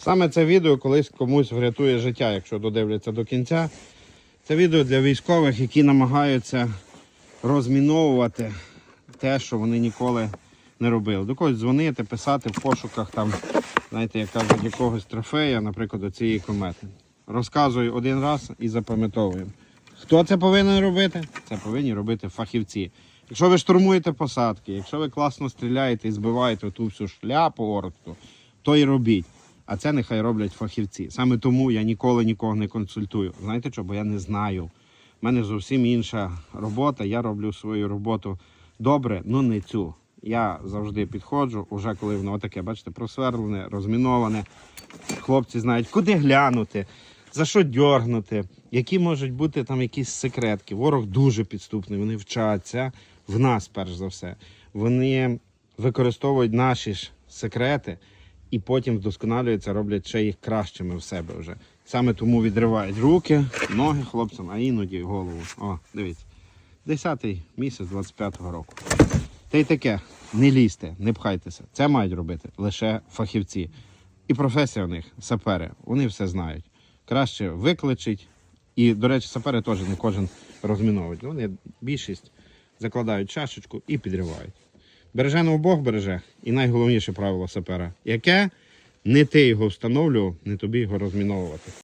Саме це відео колись комусь врятує життя, якщо додивляться до кінця. Це відео для військових, які намагаються розміновувати те, що вони ніколи не робили. До когось дзвонити, писати в пошуках там, знаєте, як кажуть, якогось трофея, наприклад, до цієї комети. Розказую один раз і запам'ятовуємо. Хто це повинен робити? Це повинні робити фахівці. Якщо ви штурмуєте посадки, якщо ви класно стріляєте і збиваєте ту всю шляпу орксту, то і робіть. А це нехай роблять фахівці. Саме тому я ніколи нікого не консультую. Знаєте що? Бо я не знаю. У мене зовсім інша робота. Я роблю свою роботу добре, але не цю. Я завжди підходжу, уже коли воно таке, бачите, просверлене, розміноване. Хлопці знають, куди глянути, за що дьоргнути, які можуть бути там якісь секретки. Ворог дуже підступний, вони вчаться в нас, перш за все. Вони використовують наші ж секрети і потім вдосконалюються, роблять ще їх кращими в себе вже. Саме тому відривають руки, ноги хлопцям, а іноді голову. О, дивіться. 10-й місяць 25-го року. Та й таке, не лізьте, не пхайтеся. Це мають робити лише фахівці. І професія у них сапери, вони все знають. Краще викличить. І, до речі, сапери теж не кожен розміновують. Вони більшість закладають чашечку і підривають. Береженого Бог береже. І найголовніше правило сапера, яке не ти його встановлював, не тобі його розміновувати.